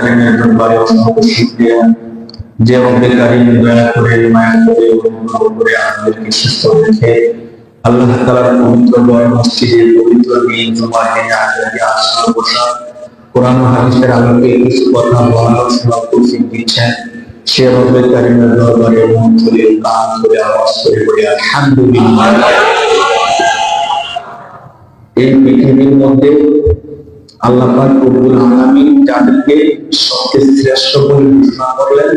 কারিমের দরবারে অসংখ্য শুকরিয়া যে রব্বে কারিম দয়া করে মায়া করে অনুগ্রহ করে আমাদেরকে সুস্থ রেখে আল্লাহ তাআলার পবিত্র বয় মসজিদে পবিত্র দিন জুমাহে আজকে আসর বসা কোরআন হাদিসের আলোকে কিছু কথা বলার শোনার তৌফিক দিচ্ছেন। সে রব্বে কারিমের দরবারে মন খুলে কান খুলে আওয়াজ করে বলে আলহামদুলিল্লাহ। এই পৃথিবীর মধ্যে আল্লাহ রব্বুল আলামিন যাদেরকে সবচেয়ে শ্রেষ্ঠ বলে করলেন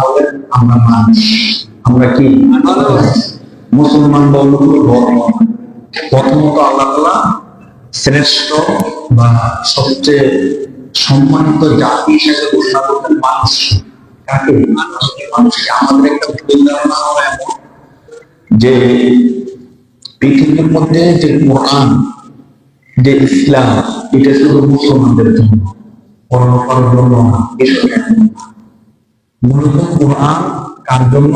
হলেন আমরা মানুষ। আমরা কি? মুসলমান বলল প্রথমত আল্লাহ শ্রেষ্ঠ বা সবচেয়ে সম্মানিত জাতি হিসেবে ঘোষণা করতেন মানুষ। কাকে? মানুষকে। আমাদের একটা ভুল ধারণা হয় যে পৃথিবীর মধ্যে যে কোরআন যে ইসলাম, এটা শুধু মুসলমানদের জন্য। অন্য কারোর জন্য মূলত কোরআন কার জন্য?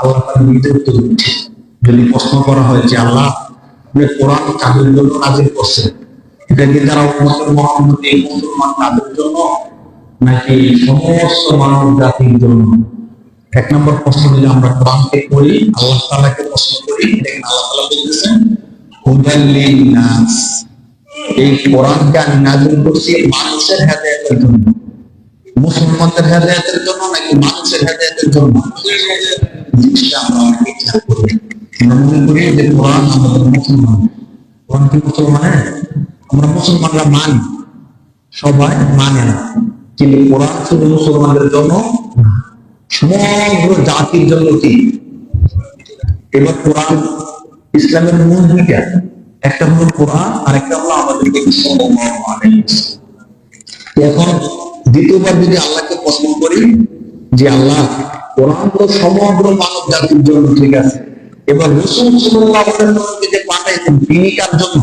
আল্লাহ তার নিজে উত্তর দিচ্ছে। যদি প্রশ্ন করা হয় যে আল্লাহ, আপনি কোরআন কাদের জন্য নাজিল করছেন? এটা কি তারা মোহাম্মদ এই মুসলমান তাদের জন্য? নাকি সমস্ত মানব জাতির জন্য? এক নম্বর প্রশ্ন যদি আমরা কোরআনকে করি আল্লাহ তাআলাকে প্রশ্ন করি, দেখেন আল্লাহ তাআলা বলতেছেন হুদাল্লিন নাস এই কোরআনকে আমি নাজিল করছি মানুষের হেদায়েতের জন্য। মুসলমানদের হেদায়েতের জন্য নাকি মানুষের হেদায়েতের জন্য? জিনিসটা আমরা অনেকে খেয়াল করি। আমরা করি যে কোরআন আমাদের মুসলমান। কোরআন কি মুসলমানের আমরা মুসলমানরা মানি। সবাই মানে কিন্তু মুসলমানদের জন্য জাতির জন্য কি? এবার কোরআন ইসলামের মূল দুইটা একটা হলো কোরআন আর একটা হলো আমাদেরকে। এখন দ্বিতীয়বার যদি আল্লাহকে প্রশ্ন করি যে আল্লাহ, কোরআন তো সমগ্র মানব জাতির জন্য ঠিক আছে। এবার রসুল যে পাঠাইছেন, তিনি কার জন্য?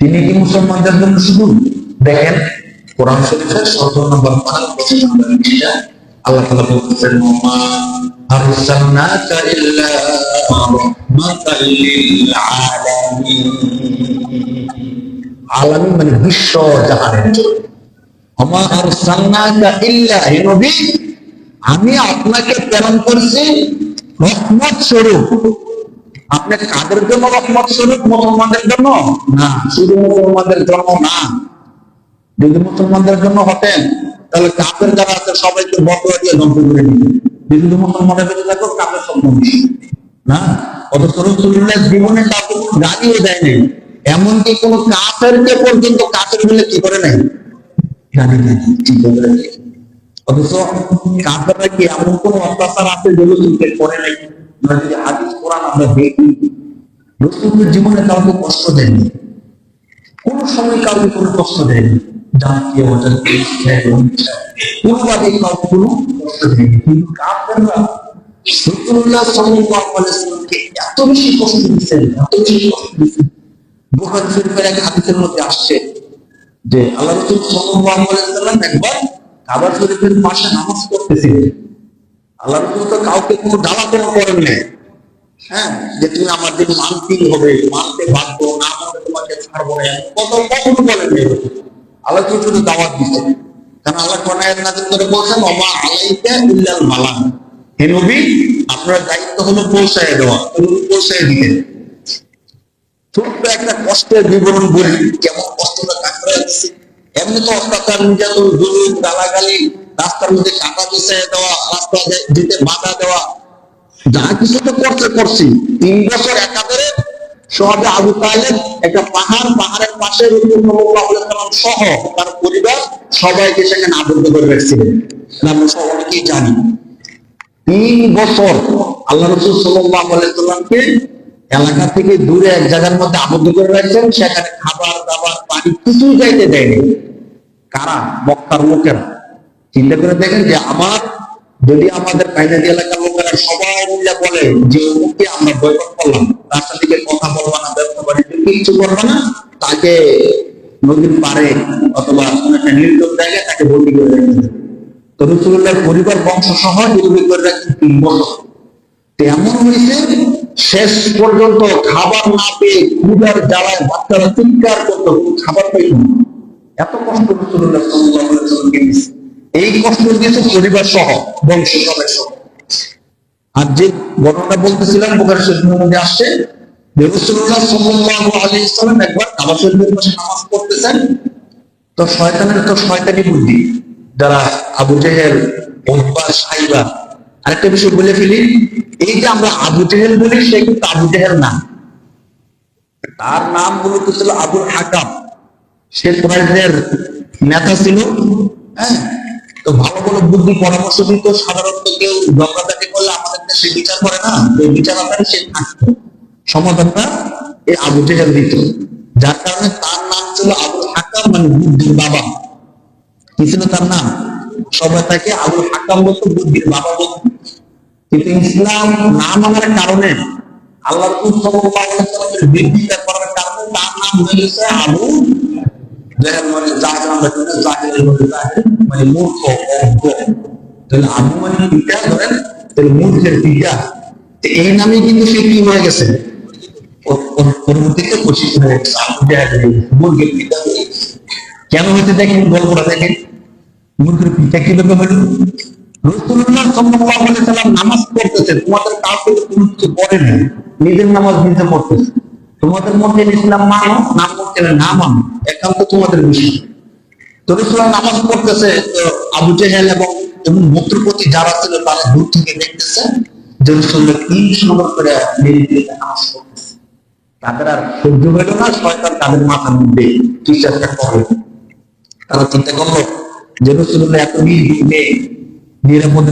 তিনি কি মুসলমানদের জন্য শুধু? দেখেন, কোরআন শরীফের সতেরো নম্বর আল্লাহ তাআলা বলতেছেন ইল্লা রাহমাতাল লিল আলামিন। আলামিন মানে বিশ্ব জাহানের জন্য আরসালনাকা ইল্লা হে নবী, আমি আপনাকে প্রেরণ করেছি রহমত স্বরূপ। আপনি কাদের জন্য রহমত স্বরূপ, মুসলমানদের জন্য? না, শুধু মুসলমানদের জন্য না, যদি মুসলমানদের জন্য হতেন তাহলে কাপের যারা আছে, সবাইকে বদলা দিয়ে ধ্বংস করে দিত যদি মুসলমানের বেঁচে থাকো কাপের সব না? অথচ রসুল্লাহ জীবনে কাউকে গালিও দেয় নাই। এমনকি কোন কাফেরকে পর্যন্ত কাফের মিলে কি করে নাই? অথচ কি এমন কোন অত্যাচার আছে যে রসুলকে করে নাই? যদি হাদিস, কোরআন আমরা দেখি রসুলের জীবনে কাউকে কষ্ট দেয়নি। কোন সময় কাউকে কোনো কষ্ট দেয়নি। জাতীয় কোনোভাবে কাউকে কোনো কষ্ট দেয়নি। কিন্তু কাফেররা রসুল্লাহ সাল্লাল্লাহু আলাইহি এত নামাজ পড়তেছিলেন। আল্লাহ তো কাউকে কোনো জ্বালাতনা করেন নাই। হ্যাঁ যে তুমি আমার দিন মানতেই হবে, মানতে বাধ্য না মানতে তোমাকে ছাড়বো না কত কখনো বলেন শুধু দাওয়াত কারণ আল্লাহ বলছেন বালাগ। হে নবী, আপনার দায়িত্ব হলো পৌঁছায় দেওয়া পৌঁছায় দিতে। একটা কষ্টের বিবরণ বলি, কেমন কষ্টটা এমনি তো অত্যাচার, নির্যাতন রাস্তার মধ্যে কাটা দেওয়া, রাস্তা দিতে বাধা দেওয়া। যা কিছু তো করতে করছি, তিন বছর একাধারে সহজে আবু তালেব একটা পাহাড়, পাহাড়ের পাশে সহ তার পরিবার সবাইকে সেখানে আবদ্ধ করে রাখছিলেন। আমরা সব জানি। তিন বছর আল্লাহ রসুল সাল্লামকে এলাকা থেকে দূরে এক জায়গার মধ্যে আবদ্ধ করে রাখছেন, সেখানে খাবার, দাবার, পানি কিছুই যাইতে দেয়নি। কারা? মক্কার লোকেরা। চিন্তা করে দেখেন যে আমার, যদি আমাদের কাইনাদি এলাকার সবাই যে কথা তাকে নদীর পারে অথবা নির্জন জায়গায় তাকে বন্দি করে। তো পরিবার বংশ সহ করে তিন বছর তো হয়েছে, শেষ পর্যন্ত খাবার না পেয়ে ক্ষুধার জ্বালায় বাচ্চারা চিৎকার করতো খাবার না? এত কষ্ট রসুল্লাহ এই কষ্ট দিয়েছে পরিবার সহ বংশ সবাই সহ আর যে ঘটনাটা বলতেছিলাম বোকার মধ্যে আসছে তো শয়তানের এই যে আমরা বলি, সে কিন্তু তার নাম মূলত ছিল আবুল হাকাম। সে কোরআনের নেতা ছিল হ্যাঁ? তো ভালো ভালো বুদ্ধি, পরামর্শ দিত, সাধারণত কেউ ঝগড়াঝাটি করলে আমাদের দেশে বিচার করে না, এই বিচার আকারে সে সমাধানটা এই আবু জেহেল দিত, যার কারণে তার নাম ছিল আবুল হাকাম মানে বুদ্ধির বাবা। কি ছিল তার নাম? সবাই তাকে আবুল হাকাম বলতো, বুদ্ধির বাবা বলতো। কিন্তু ইসলাম না মানার কারণে আল্লাহ বিরোধিতা করার কারণে তার নাম হয়ে আবু জেহেল মানে জাহেল, আমরা জাহেল মানে মূর্খ, অজ্ঞ। তাহলে আবু মানে পিতা ধরেন তাহলে মূর্খের পিতা এই নামে কিন্তু সে কি হয়ে গেছে? কেন দেখেন, গল্পটা দেখেন। মূর্খের পিতা কীভাবে নামাজ পড়তেছে তোমাদের কাউকে নিজের নামাজ পড়তেছে। তোমাদের মধ্যে ইসলাম মানো, না পড়তে না মানো, একান্ত তোমাদের বিষয় তো নামাজ পড়তেছে আবু জেহেল এবং এবং মূত্রপতি যারা ছিল তারা দূর থেকে দেখতেছে করে তাদের আর সহ্য হইল না, শয়তান তাদের মাথার মধ্যে কিছু একটা করে। তারা চিন্তা করল যে রসুল্লাহ এত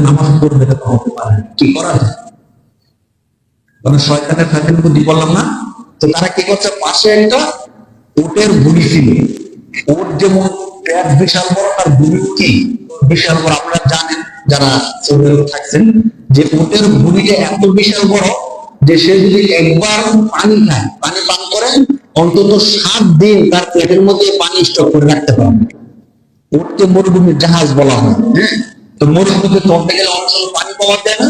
নামাজ পড়বে এটা তো হতে পারে কি করা যায়? মানে শয়তানের ফ্যামিলির বুদ্ধি বললাম না, তো তারা কি করছে? পাশে একটা ওটের বুড়ি ছিল। ওট যেমন বিশাল বড়, তার বুড়ি কি? বিশাল বড়, আপনারা জানেন যারা থাকছেন, যে ওটের বুড়িটা এত বিশাল বড় যে সে যদি একবার পানি খায়, পানি পান করে, অন্তত সাত দিন তার পেটের মধ্যে পানি স্টক করে রাখতে পারবে। উঠতে মরুভূমির জাহাজ বলা হয় হ্যাঁ? তো মরুভূমিতে চলতে গেলে সময় পানি পাওয়া যায় না।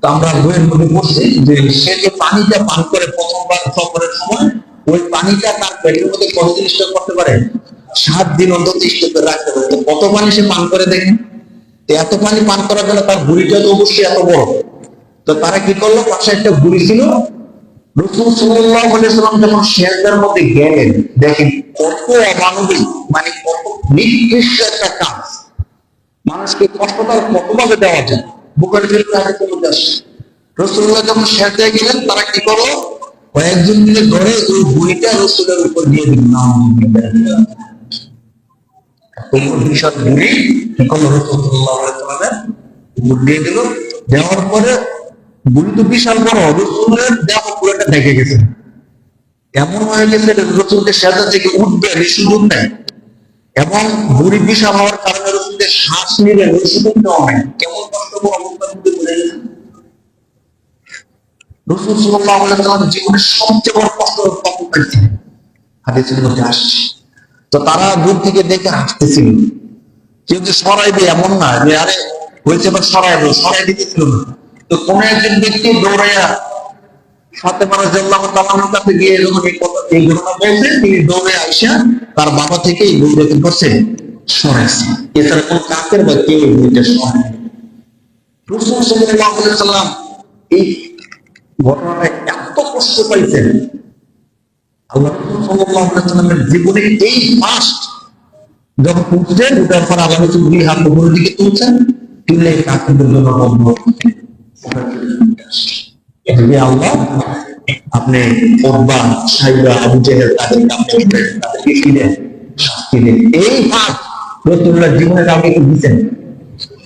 তো আমরা বইয়ের মধ্যে পড়ছি যে সে যে পানিটা পান করে প্রথমবার সফরের সময়, ওই পানিটা তার পেটের মধ্যে কতদিন স্টোর করতে পারে? সাত দিন অন্তত করে রাখতে হবে। কত পানি সে পান করে দেখেন? এত পানি পান করার জন্য তার বুড়িটা তো অবশ্যই এত বড়। তো তারা কি করল? পাশে একটা বুড়ি ছিল। কত মানে কতভাবে যায়? যখন গেলেন, তারা কি করো কয়েকজন মিলে ধরে ওই বুড়িটা রসুলের উপর দিয়ে দিল না দেওয়ার পরে বুড়ি তো বিশাল বড়, রসুলের দেহ পুরোটা ঢেকে গেছে। এমন হয়ে গেছে রসুলকে সেজা থেকে উঠবে সুযোগ নেই এবং বুড়ি বিশাল হওয়ার কারণে রসুলকে শ্বাস নিলে সুযোগ নেওয়া হয় কেমন কষ্টকর অবস্থার মধ্যে পড়ে রসুল আলাইহি জীবনের সবচেয়ে বড় কষ্ট পাইছেন হাদিসের মধ্যে আসছে। তো তারা দূর থেকে দেখে হাসতেছিল। কেউ যে সরাইবে এমন না যে, আরে হয়েছে বা সরাইবে সরাই দিতেছিল না। তো কোন একজন ব্যক্তি দৌড়াইয়া সাথে মানুষ জাল্লাহ তালানোর কাছে গিয়ে যখন এই কথা, এই ঘটনা বলছে, তিনি দৌড়ে আইসা তার বাবা থেকে এই বইটা কি করছে, সরাইছে। এছাড়া কোন কাকের বা কেউ এই সরায় রসুল সাল্লাল্লাহু সাল্লাম এই ঘটনাটা এত কষ্ট পাইছেন আল্লাহ জীবনে এই ফার্স্ট যখন উঠছেন পর আল্লাহ দুই হাত দিকে তুলছেন তুললে কাকের জন্য বন্ধ আল্লাহ আপনি সাইবা, আবু তাদেরকে আপনি তাদেরকে শাস্তি দেন এই জীবনে কাউকে দিচ্ছেন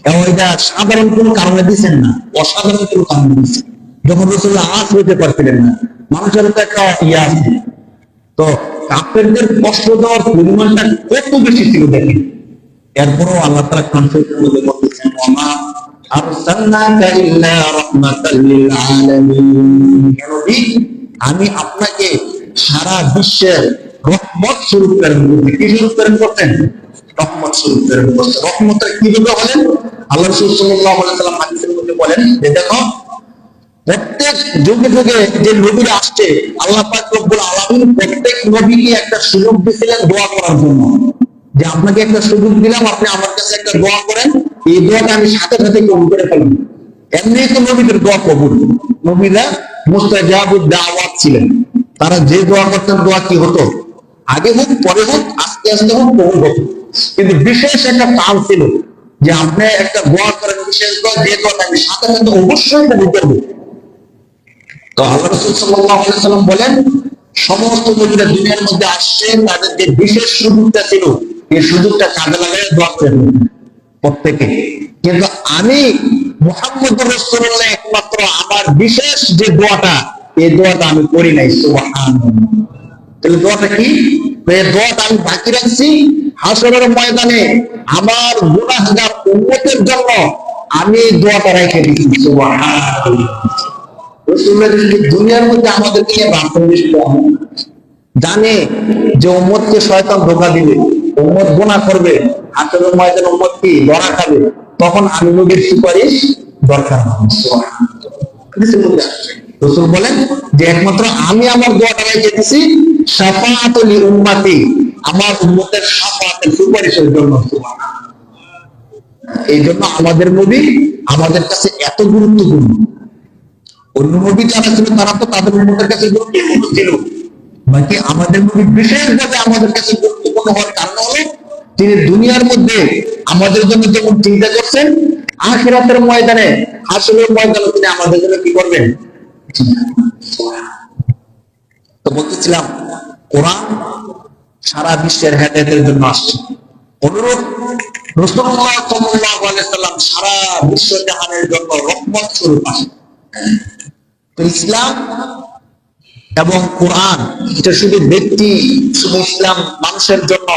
এবং এটা সাধারণ কোনো কারণে দিচ্ছেন না, অসাধারণ কোনো কারণে দিচ্ছেন যখন রসুল্লাহ আজ হইতে পারছিলেন না, মানুষের তো একটা ইয়ে আছে। তো কাপড়দের কষ্ট দেওয়ার পরিমাণটা কত বেশি ছিল দেখেন। এরপরও আল্লাহ তারা আমি আপনাকে সারা বিশ্বের রহমত স্বরূপ প্রেরণ করছি কি স্বরূপ প্রেরণ করতেন রহমত স্বরূপ প্রেরণ করছেন রহমতের কীভাবে হলেন আল্লাহ রসুল আলাইহি সাল্লাম মধ্যে বলেন যে, দেখো প্রত্যেক যুগে যুগে যে নবীরা আসছে, আল্লাহ পাক রব্বুল আলামিন প্রত্যেক নবীকে একটা সুযোগ দিয়েছিলেন দোয়া করার জন্য। যে আপনাকে একটা সুযোগ দিলাম, আপনি আমার কাছে একটা দোয়া করেন, এই দোয়াটা আমি সাথে সাথে কবুল করে ফেলব। এমনি তো নবীদের দোয়া কবুল। নবীরা মুস্তাজাবুদ দাওয়াত ছিলেন। তারা যে দোয়া করতেন, দোয়া কি হতো? আগে হোক, পরে হোক, আস্তে আস্তে হোক, কবুল হতো কিন্তু বিশেষ একটা কাল ছিল যে আপনি একটা দোয়া করেন, বিশেষ দোয়া, যে দোয়াটা আমি সাথে সাথে অবশ্যই কবুল করব। তো সাল্লাম বলেন, সমস্ত নবীরা দুনিয়ার মধ্যে আসছেন তাদের যে বিশেষ সুযোগটা ছিল। এই সুযোগটা কাজে লাগাই দোয়া প্রত্যেকে। কিন্তু আমি মোহাম্মদ একমাত্র, আমার বিশেষ যে দোয়াটা, এই দোয়াটা আমি করি নাই তাহলে দোয়াটা কি? দোয়াটা আমি বাকি রাখছি। হাসরের ময়দানে আমার গুনাহগার উম্মতের জন্য আমি দোয়াটা রেখে দিচ্ছি, সুবহানাল্লাহ। জানে যে সুপারিশ বলেন যে একমাত্র আমি আমার দোয়াটা রেখে দিছি সাফাতুল উম্মাতি। আমার উম্মতের সাফাতের সুপারিশের জন্য। এই জন্য আমাদের নবী আমাদের কাছে এত গুরুত্বপূর্ণ। অন্য নবী যারা ছিল তারা তো তাদের উন্মতের কাছে গুরুত্বপূর্ণ ছিল বাকি আমাদের নবী বিশেষভাবে আমাদের কাছে গুরুত্বপূর্ণ হওয়ার কারণ হলো, তিনি দুনিয়ার মধ্যে আমাদের জন্য যেমন চিন্তা করছেন, আখিরাতের ময়দানে আসলের ময়দানে তিনি আমাদের জন্য কি করবেন? তো বলতেছিলাম, কোরআন সারা বিশ্বের হেদায়তের জন্য আসছে। অনুরূপ রসুল্লাহ সাল্লাম সারা বিশ্ব জাহানের জন্য রহমত স্বরূপ আসে। তো ইসলাম এবং কোরআন এটা শুধু ব্যক্তি, শুধু ইসলাম মানুষের জন্য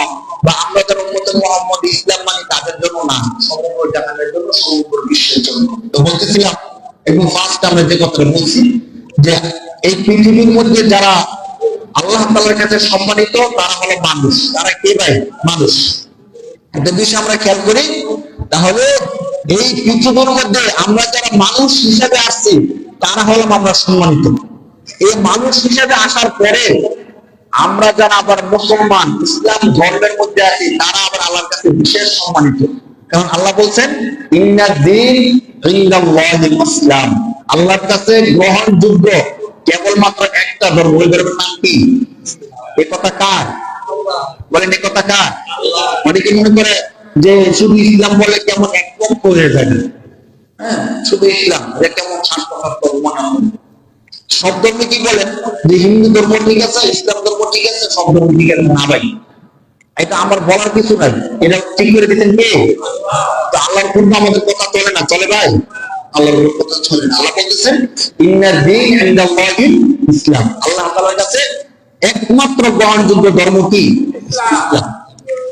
বা আমরা যারা উম্মতে মোহাম্মদ, ইসলাম মানে তাদের জন্য না, সমগ্র জাহানের জন্য, সমগ্র বিশ্বের জন্য। তো বলতেছিলাম এবং ফার্স্ট আমরা যে কথাটা বলছি, যে এই পৃথিবীর মধ্যে যারা আল্লাহ তাআলার কাছে সম্মানিত, তারা হলো মানুষ। তারা কে ভাই? মানুষ। একটা বিষয় আমরা খেয়াল করি, তাহলে এই পৃথিবীর মধ্যে আমরা যারা মানুষ হিসাবে আসছি, তারা হলাম আমরা সম্মানিত। এই মানুষ হিসাবে আসার পরে আমরা যারা আবার মুসলমান, ইসলাম ধর্মের মধ্যে আছি, তারা আবার আল্লাহর কাছে বিশেষ সম্মানিত। কারণ আল্লাহ বলছেন ইসলাম। আল্লাহর কাছে গ্রহণযোগ্য কেবলমাত্র একটা ধর্ম ওই ধর্মের নাম এ কথা কার? বলেন এ কথা কার? অনেকে মনে করে যে শুধু ইসলাম বলে কেমন একপক্ষ হয়ে যাবে হ্যাঁ শুধু ইসলাম এটা কেমন শান্ত সব ধর্মে কি বলেন যে হিন্দু ধর্ম ঠিক আছে, ইসলাম ধর্ম ঠিক আছে, সব ধর্ম ঠিক আছে, না ভাই। এটা আমার বলার কিছু নাই। এটা ঠিক করে দিতেন কে? তো আল্লাহর আমাদের কথা চলে না? চলে ভাই? আল্লাহর কথা চলে না। আল্লাহ বলতেছেন দিন ইসলাম। আল্লাহ কাছে একমাত্র গ্রহণযোগ্য ধর্ম কি? ইসলাম।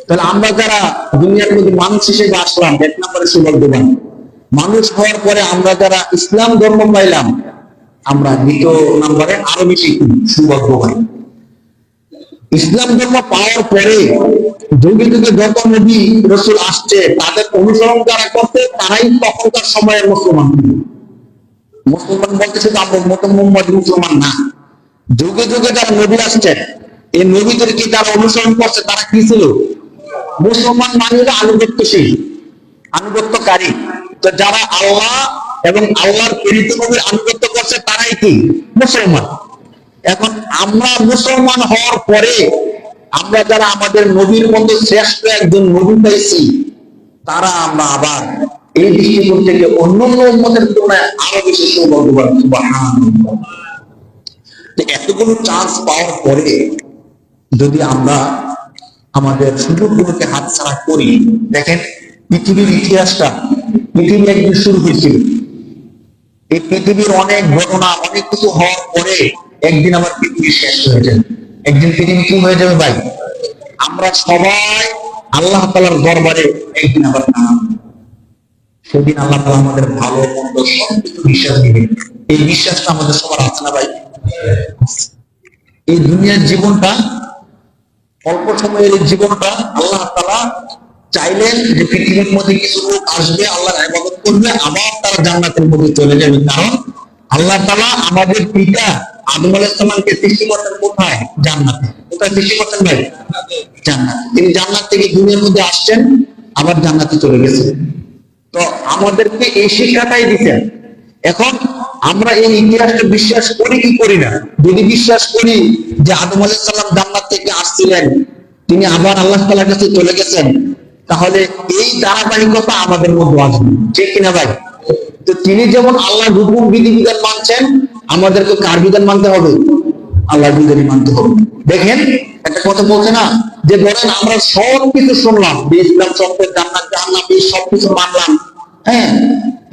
তাহলে আমরা যারা দুনিয়ার মধ্যে মানুষ হিসেবে আসলাম, এক নম্বরে সৌভাগ্যবান মানুষ হওয়ার পরে আমরা যারা ইসলাম ধর্ম পাইলাম, আমরা দ্বিতীয় নম্বরে আরও বেশি সৌভাগ্যবান। ইসলাম ধর্ম পাওয়ার পরে যুগে যুগে যত নবী রসুল আসছে, তাদের অনুসরণ যারা করছে, তারাই তখনকার সময়ের মুসলমান। মুসলমান বলতে শুধু আমরা মত মোহাম্মদ মুসলমান না। যুগে যুগে যারা নবী আসছে, এই নবীদেরকে যারা অনুসরণ করছে, তারা কি ছিল? মুসলমান মানে আনুগত্যশীল, আনুগত্যকারী। তো যারা আল্লাহ এবং আল্লাহর প্রেরিত নবীর আনুগত্য করছে, তারাই কি? মুসলমান। এখন আমরা মুসলমান হওয়ার পরে আমরা যারা আমাদের নবীর মধ্যে শ্রেষ্ঠ একজন নবী পাইছি তারা আমরা আবার এই দৃষ্টিকোণ থেকে অন্য উন্মতের তুলনায় আরও বেশি সৌভাগ্যবান। এতগুলো চান্স পাওয়ার পরে যদি আমরা আমাদের সুযোগগুলোকে হাতছাড়া করি। দেখেন, পৃথিবীর ইতিহাসটা পৃথিবী একদিন শুরু হয়েছিল। এই পৃথিবীর অনেক ঘটনা, অনেক কিছু হওয়ার পরে একদিন আবার পৃথিবী শেষ হয়ে যাবে। একদিন পৃথিবী কি হয়ে যাবে ভাই? আমরা সবাই আল্লাহ তালার দরবারে একদিন আবার। সেদিন আল্লাহ তালা আমাদের ভালো, মন্দ সব কিছু বিশ্বাস দিবে এই বিশ্বাসটা আমাদের সবার আছে না ভাই? এই দুনিয়ার জীবনটা অল্প সময়ের এই জীবনটা আল্লাহ তালা চাইলেন যে পৃথিবীর মধ্যে কিছু লোক আসবে, আল্লাহর ইবাদত করবে, আবার তারা জান্নাতের মধ্যে চলে যাবে। কারণ আল্লাহ তালা আমাদের পিতা আদম সৃষ্টি করতেন কোথায়? জান্নাতে। কোথায় সৃষ্টি করতেন ভাই? জান্নাত। তিনি জান্নাত থেকে দুনিয়ার মধ্যে আসছেন, আবার জান্নাতে চলে গেছেন। তো আমাদেরকে এই শিক্ষাটাই দিচ্ছেন এখন আমরা এই ইতিহাসটা বিশ্বাস করি কি করি না? যদি বিশ্বাস করি যে আদম আলাইসাল্লাম জান্নাত থেকে আসছিলেন, তিনি আবার আল্লাহ তালার কাছে চলে গেছেন, তাহলে এই ধারাবাহিকতা আমাদের মধ্যে আসবে। ঠিক কিনা ভাই? তো তিনি যেমন আল্লাহ হুকুম বিধি বিধান মানছেন, আমাদেরকে কার বিধান মানতে হবে? আল্লাহ বিধানই মানতে হবে। দেখেন, একটা কথা বলছে না, যে ধরেন আমরা সব কিছু শুনলাম ইসলাম সত্য জান্নাত, জাহান্নাম, এই সব মানলাম। হ্যাঁ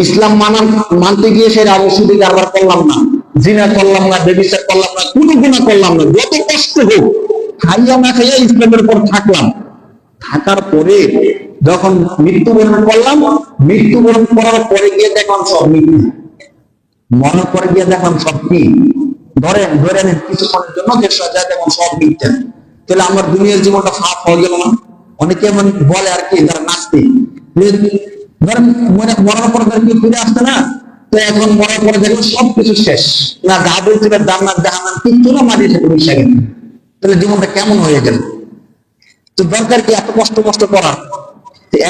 ইসলাম মানান মানতে গিয়ে সে আবশ্যিক কারবার করলাম না। জিনা করলাম না বেবিচার করলাম না, কোনো গুণা করলাম না, যত কষ্ট হোক, খাইয়া না খাইয়া ইসলামের উপর থাকলাম। থাকার পরে যখন মৃত্যুবরণ করলাম, মৃত্যুবরণ করার পরে গিয়ে দেখলাম সব মৃত্যু মরার পরে গিয়ে দেখলাম সব কি? ধরেন ধরে নেন কিছুক্ষণের জন্য যে সাজা দেখুন সব মিথ্যা। তাহলে আমার দুনিয়ার জীবনটা ফাঁক হয়ে গেল না? অনেকে এমন বলে আর কি, যারা নাচতে মরার পরে ধরেন ফিরে আসছে না, তো এখন মরার পরে দেখবেন সব কিছু শেষ। না, গা বলছিল জান্নাত জাহান্নাম কিচ্ছু না মাটি থেকে মিশে গেল তাহলে জীবনটা কেমন হয়ে গেল? তো দরকার কি এত কষ্ট কষ্ট করার?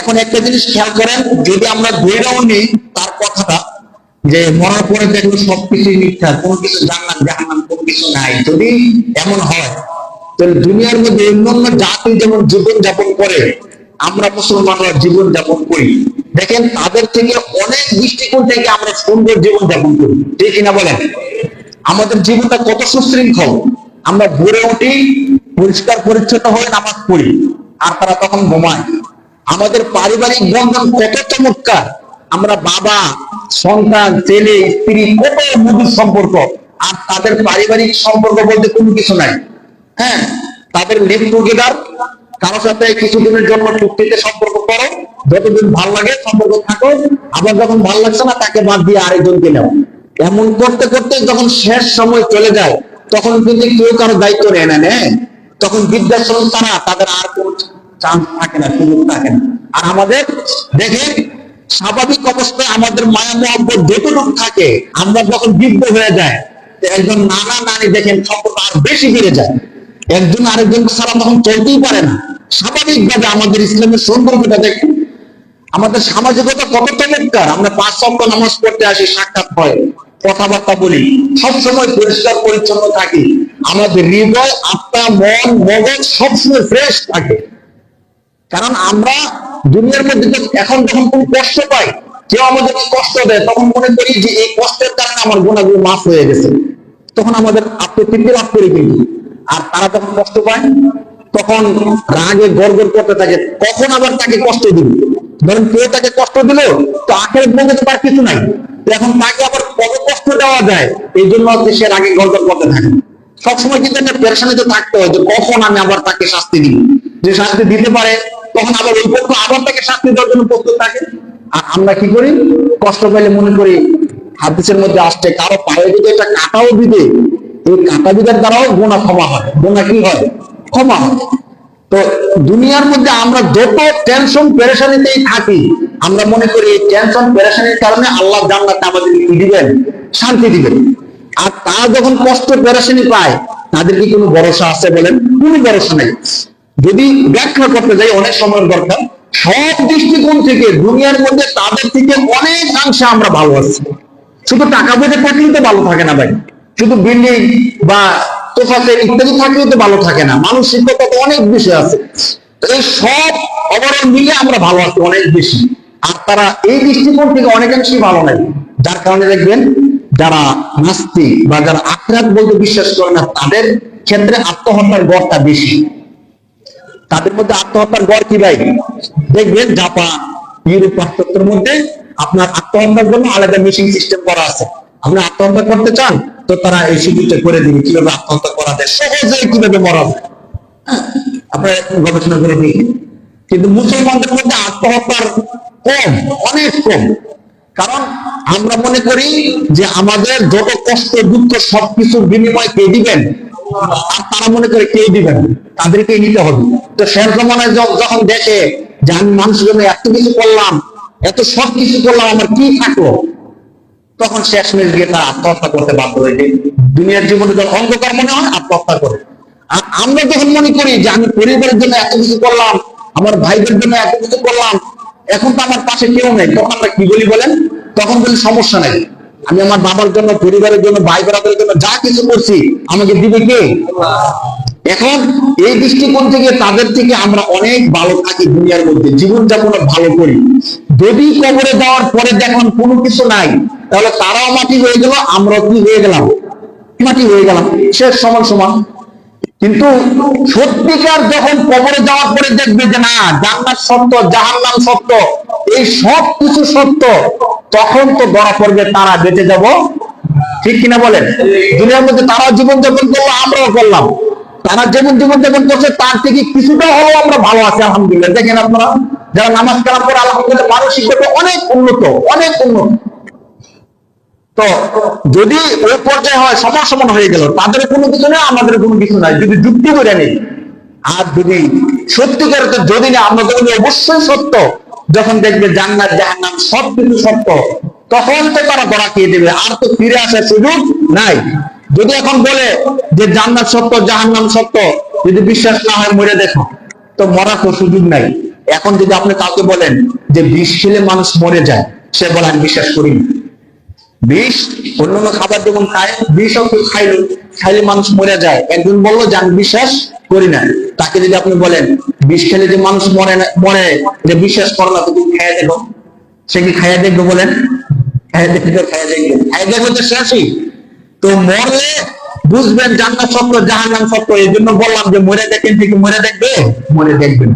এখন একটা জিনিস খেয়াল করেন, যদি আমরা ধরেও নিই তার কথাটা, যে মরার পরে দেখল সবকিছু মিথ্যা, কোনো কিছু জানলাম জানলাম কোনো কিছু নাই। যদি এমন হয়, তাহলে দুনিয়ার মধ্যে অন্যান্য জাতি যেমন জীবন যাপন করে, আমরা মুসলমানরা জীবন যাপন করি। দেখেন, তাদের থেকে অনেক দৃষ্টিকোণ থেকে আমরা সুন্দর জীবন যাপন করি। ঠিক কিনা বলেন? আমাদের জীবনটা কত সুশৃঙ্খল। আমরা ভোরে উঠি, পরিষ্কার পরিচ্ছন্ন হয়ে নামাজ পড়ি, আর তারা তখন ঘুমায়। আমাদের পারিবারিক বন্ধন কত চমৎকার। আমরা বাবা, সন্তান, ছেলে, স্ত্রী, কত মধুর সম্পর্ক। আর তাদের পারিবারিক সম্পর্ক বলতে কোনো কিছু নাই। হ্যাঁ তাদের লিভ টুগেদার কারোর সাথে কিছুদিনের জন্য চুক্তিতে সম্পর্ক করো, যতদিন ভালো লাগে সম্পর্ক থাকো, আবার যখন ভালো লাগছে না, তাকে বাদ দিয়ে আরেকজনকে নাও। এমন করতে করতে যখন শেষ সময় চলে যায়, তখন কিন্তু কেউ কারও দায়িত্ব নেয় না নেয় তখন বৃদ্ধাশ্রম তারা, তাদের আর কোন চান্স থাকে না, সুযোগ থাকে না। আর আমাদের দেখে স্বাভাবিক অবস্থায় আমাদের মায়া মহব্বত যতটুকু থাকে, আমরা যখন বৃদ্ধ হয়ে যায় একজন নানা নানি দেখেন সম্পর্ক আর বেশি বেড়ে যায়। একজন আরেকজনকে ছাড়া তখন চলতেই পারে না। স্বাভাবিকভাবে আমাদের ইসলামের সৌন্দর্যটা দেখুন, আমাদের সামাজিকতা কত চমৎকার আমরা পাঁচ সপ্তাহ নামাজ পড়তে আসি, সাক্ষাৎ হয়, কথাবার্তা বলি, সবসময় পরিষ্কার পরিচ্ছন্ন থাকি। আমাদের হৃদয়, আত্মা, মন, মগজ সবসময় ফ্রেশ থাকে। কারণ আমরা দুনিয়ার মধ্যে এখন যখন কোনো কষ্ট পাই, কেউ আমাদের কষ্ট দেয়, তখন মনে করি যে এই কষ্টের কারণে আমার গুণাগুলো মাফ হয়ে গেছে। তখন আমাদের আত্মতৃপ্তি লাভ করি কিন্তু। আর তারা যখন কষ্ট পায়, তখন রাগে গড়গড় করতে থাকে কখন আবার তাকে কষ্ট দিবে। ধরেন কেউ তাকে কষ্ট দিল, তো আখের মধ্যে তো কিছু নাই। এখন তাকে আবার কত কষ্ট দেওয়া যায়, এই জন্য সে রাগে গড়গড় করতে থাকে। সবসময় কিন্তু একটা পেরেশানিতে থাকতে হয় যে কখন আমি আবার তাকে শাস্তি দিব। যে শাস্তি দিতে পারে, তখন আবার ওই পক্ষ আবার তাকে শাস্তি দেওয়ার জন্য প্রস্তুত থাকে। আর আমরা কি করি? কষ্ট পাইলে মনে করি, হাদিসের মধ্যে আসছে, কারও পায়ে যদি একটা কাটাও দিতে এই কাটা বিদার দ্বারাও গোনা ক্ষমা হয়। গোনা কি হয়? ক্ষমা তো দুনিয়ার মধ্যে আমরা যত টেনশন পেরেশানিতেই থাকি, আমরা মনে করি এই টেনশন পেরেশানির কারণে আল্লাহ জান্নাতে আমাদের কি দিবেন? শান্তি দিবেন। আর তারা যখন কষ্ট, পেরেশানি পায়, তাদের কি কোনো ভরসা আছে বলেন? কোনো ভরসা নেই। যদি ব্যাখ্যা করতে যাই, অনেক সময়ের দরকার। সব দৃষ্টিকোণ থেকে দুনিয়ার মধ্যে তাদের থেকে অনেক অংশে আমরা ভালো আছি। শুধু টাকা পয়সা থাকলেই তো ভালো থাকে না ভাই। শুধু বিল্ডিং বা তোফাতে ইত্যাদি থাকলেও তো ভালো থাকে না। মানসিকতা তো অনেক বেশি আছে। এই সব অবরণ মিলে আমরা ভালো আছি অনেক বেশি। আর তারা এই দৃষ্টিকোণ থেকে অনেকাংশেই ভালো নাই। যার কারণে দেখবেন, যারা নাস্তিক বা যারা আখরাত বলতে বিশ্বাস করে না, তাদের ক্ষেত্রে আত্মহত্যার গড়টা বেশি। তাদের মধ্যে আত্মহত্যার গড় কি ভাই? দেখবেন জাপান ইউরোপ পাশ্চাত্যের মধ্যে আপনার আত্মহত্যার জন্য আলাদা মেশিন সিস্টেম করা আছে। আপনি আত্মহত্যা করতে চান তো তারা এই সুযোগটা করে দিবে, কীভাবে আত্মহত্যা করা যায়, সহজে কীভাবে মরা যায়। আপনারা গবেষণা করে দিন কিন্তু মুসলমানদের মধ্যে আত্মহত্যার কম, অনেক কম। কারণ আমরা মনে করি যে আমাদের যত কষ্ট, দুঃখ, সবকিছুর বিনিময় কে দিবেন? আর তারা মনে করে কে দিবেন? তাদেরকে নিতে হবে। তো শেষ জমানায় যখন দেখে যে আমি মানুষের জন্য এত কিছু করলাম, এত সব কিছু করলাম, আমার কি থাকল? তখন শেষমেশ গিয়ে তারা আত্মহত্যা করতে বাধ্য হয়েছে দুনিয়ার জীবনে যখন অন্ধকার মনে হয়, আত্মহত্যা করে। আর আমরা যখন মনে করি যে আমি পরিবারের জন্য এত কিছু করলাম, আমার ভাইদের জন্য এত কিছু করলাম, এখন তো আমার পাশে কেউ নেই, তখন আমরা কি বলি বলেন? তখন বলি সমস্যা নেই। আমি আমার বাবার জন্য, পরিবারের জন্য ভাই বোনাদের জন্য যা কিছু করছি, আমাকে দিবে কে? এখন এই দৃষ্টিকোণ থেকে তাদের থেকে আমরা অনেক ভালো থাকি দুনিয়ার মধ্যে জীবনযাপন ভালো করি। যদি কবরে দেওয়ার পরে দেখলাম কোনো কিছু নাই তাহলে তারাও মাটি হয়ে গেল, আমরাও কি হয়ে গেলাম? মাটি হয়ে গেলাম? শেষ সমান সমান। কিন্তু সত্যিকার যখন কবরে যাওয়ার পরে দেখবে যে না, জান্নাত সত্য, জাহান্নাম সত্য, এই সব কিছু সত্য, তখন তো ধরা পড়বে তারা বেঁচে যাব। ঠিক কিনা বলেন? দুনিয়ার মধ্যে তারাও জীবন যাপন করল, আমরাও করলাম। তারা যেমন জীবন যাপন করছে, তার থেকে কিছুটা হলেও আমরা ভালো আছি, আলহামদুলিল্লাহ। দেখেন আপনারা, যারা নামাজ কালাম করে আলহামদুলিল্লাহ, মানসিক অনেক উন্নত অনেক উন্নত। তো যদি ওই পর্যায়ে হয়, সমান সমান হয়ে গেল, তাদের কোনো কিছু নেই, আমাদের কোনো কিছু নাই। যদি যুক্তি করে নেই, আর যদি সত্যিকার অর্থে যদি না, আমরা বলি অবশ্যই সত্য। যখন দেখবে জান্নাত, জাহান্নাম সব কিছু সত্য, তখন তো তারা ধরা খেয়ে দেবে, আর তো ফিরে আসার সুযোগ নাই। যদি এখন বলে যে জান্নাত সত্য, জাহান্নাম সত্য, যদি বিশ্বাস না হয়, মরে দেখো, তো মরার তো সুযোগ নাই। এখন যদি আপনি কাউকে বলেন যে খেলে মানুষ মরে যায়, সে বলে, আমি বিশ্বাস করি বিষ, অন্যান্য খাবার যেমন খায়, বিষও কেউ খাইলো, খাইলে মানুষ মরে যায়। একজন বলল যে বিশ্বাস করি না। তাকে যদি আপনি বলেন, বিষ খেলে যে মানুষ মরে না, মরে, যে বিশ্বাস করো না, তুমি খাইয়া দেখো। সে কি খাইয়া দেখবে বলেন? বুঝবেন জান্নাত সত্য জাহান্নাম সত্য এই জন্য বললাম যে, মরে দেখেন ঠিক মরে দেখবে? মরে দেখবেন।